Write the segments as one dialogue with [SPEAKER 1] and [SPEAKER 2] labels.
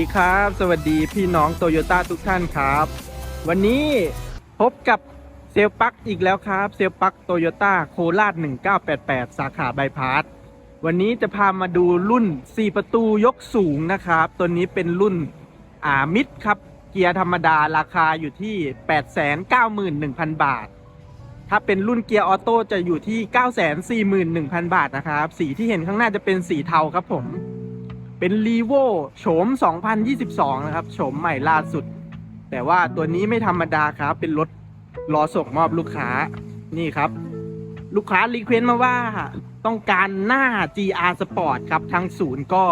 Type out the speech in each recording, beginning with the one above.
[SPEAKER 1] ีครับ สวัสดีพี่น้องโตโยต้าทุกท่านครับ วันนี้พบกับเซลปักอีกแล้วครับ เซลปักโตโยต้าโคราช1988 สาขาบายพาสวันนี้จะพามาดูรุ่น 4 ประตูยกสูงนะครับ ตัวนี้เป็นรุ่นอามิดครับ เกียร์ธรรมดาราคาอยู่ที่ 891,000 บาท ถ้าเป็นรุ่นเกียร์ออโต้จะอยู่ที่ 941,000 บาทนะครับ สีที่เห็นข้างหน้าจะเป็นสีเทาครับผม เป็นรีโวโฉม 2022 นะครับ โฉมใหม่ล่าสุด แต่ว่าตัวนี้ไม่ธรรมดาครับ เป็นรถรอส่งมอบลูกค้า นี่ครับ ลูกค้ารีเควสต์มาว่า ต้องการหน้า GR Sport ครับ ทางศูนย์ก็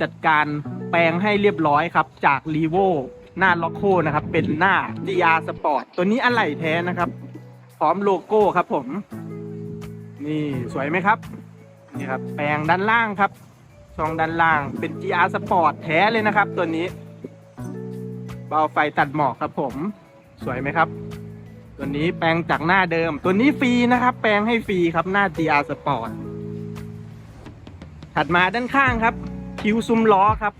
[SPEAKER 1] จัดการแปลงให้เรียบร้อยครับ จากรีโวหน้าล็อกโคนะครับ เป็นหน้า GR Sport ตัวนี้อะไหล่แท้นะครับ พร้อมโลโก้ครับผม นี่สวยไหมครับ นี่ครับ แปลงด้านล่างครับ ช่องด้านล่างเป็น GR Sport แท้เลยนะครับ ตัวนี้เบาไฟตัดหมอกครับผม สวยไหมครับ ตัวนี้แปลงจากหน้าเดิม ตัวนี้ฟรีนะครับ แปลงให้ฟรีครับหน้า GR Sport ถัดมาด้านข้างครับ คิ้วซุ้มล้อครับ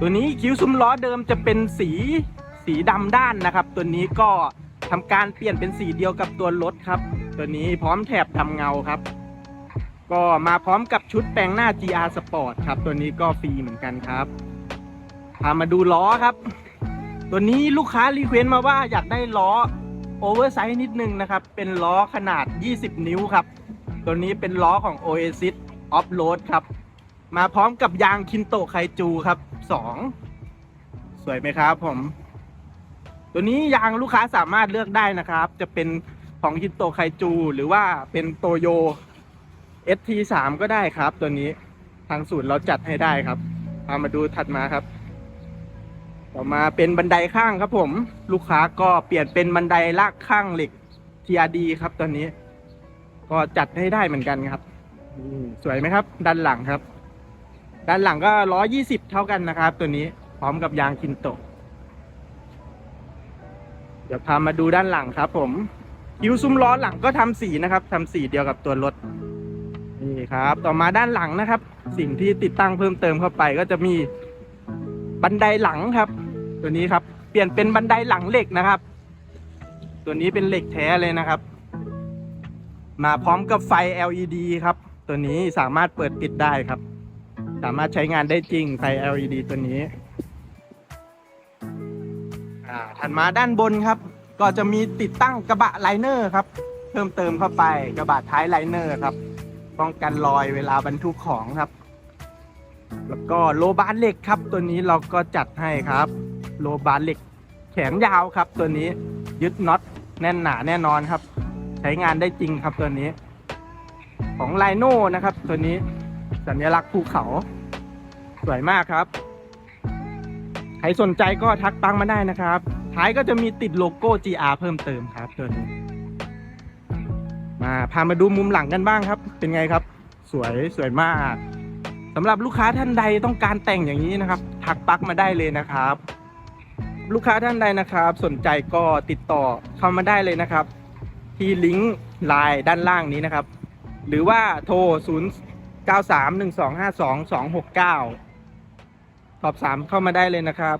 [SPEAKER 1] ตัวนี้คิ้วซุ้มล้อเดิมจะเป็นสีสีดำด้านนะครับ ตัวนี้ก็ทำการเปลี่ยนเป็นสีเดียวกับตัวรถครับ ตัวนี้พร้อมแถบทำเงาครับ ก็มาพร้อมกับชุดแปลงหน้า GR Sport ครับ ตัวนี้ก็ฟรีเหมือนกันครับ พามาดูล้อครับ ตัวนี้ลูกค้ารีเควสต์มาว่าอยากได้ล้อโอเวอร์ไซส์นิดนึงนะครับ เป็นล้อขนาด 20 นิ้วครับ ตัวนี้เป็นล้อของ Oasis Off Road ครับ มาพร้อมกับยางคินโตไคจูครับ 2 สวยไหมครับผม ตัวนี้ยางลูกค้าสามารถเลือกได้นะครับ จะเป็นของคินโตไคจู หรือว่าเป็นโตโย ST3 ก็ได้ครับ ตัวนี้ทางศูนย์เราจัดให้ได้ครับพามาดูถัดมาครับ ต่อมาเป็นบันไดข้างครับผม ลูกค้าก็เปลี่ยนเป็นบันไดลากข้างเหล็ก TRD ครับตัวนี้ ก็จัดให้ได้เหมือนกันครับสวยไหมครับ ด้านหลังครับ ด้านหลังก็ร้อยี่สิบเท่ากันนะครับ ตัวนี้พร้อมกับยางคินโตเดี๋ยวพามาดูด้านหลังครับ ผมคิ้วซุ้มล้อหลังก็ทำสีนะครับทำสีเดียวกับตัวรถ นี่ครับ ต่อมาด้านหลังนะครับ สิ่งที่ติดตั้งเพิ่มเติมเข้าไปก็จะมีบันไดหลังครับ ตัวนี้ครับ เปลี่ยนเป็นบันไดหลังเหล็กนะครับ ตัวนี้เป็นเหล็กแท้เลยนะครับ มาพร้อมกับไฟ LED ครับ ตัวนี้สามารถเปิดปิดได้ครับ สามารถใช้งานได้จริงไฟ LED ตัวนี้ถัดมาด้านบนครับ ก็จะมีติดตั้งกระบะไลเนอร์ครับ เพิ่มเติมเข้าไปกระบะท้ายไลเนอร์ครับ ป้องกันรอยเวลาบรรทุกของครับ แล้วก็โลบาร์เหล็กครับ ตัวนี้เราก็จัดให้ครับ โลบาร์เหล็ก แขนยาวครับ ตัวนี้ยึดน็อตแน่นหนาแน่นอนครับ ใช้งานได้จริงครับตัวนี้ ของไลโน่นะครับ ตัวนี้สัญลักษณ์ภูเขา สวยมากครับ ใครสนใจก็ทักปังมาได้นะครับ ท้ายก็จะมีติดโลโก้ GR เพิ่มเติมครับตัวนี้ มาพามาดูมุมหลังกันบ้างครับ เป็นไงครับ สวยสวยมากสำหรับลูกค้าท่านใดต้องการแต่งอย่างนี้นะครับ ทักปักมาได้เลยนะครับ ลูกค้าท่านใดนะครับ สนใจก็ติดต่อเข้ามาได้เลยนะครับ ที่ลิงก์ไลน์ด้านล่างนี้นะครับ หรือว่าโทร 0 9 3 1 2 5 2 2 6 9สอบถามเข้ามาได้เลยนะครับ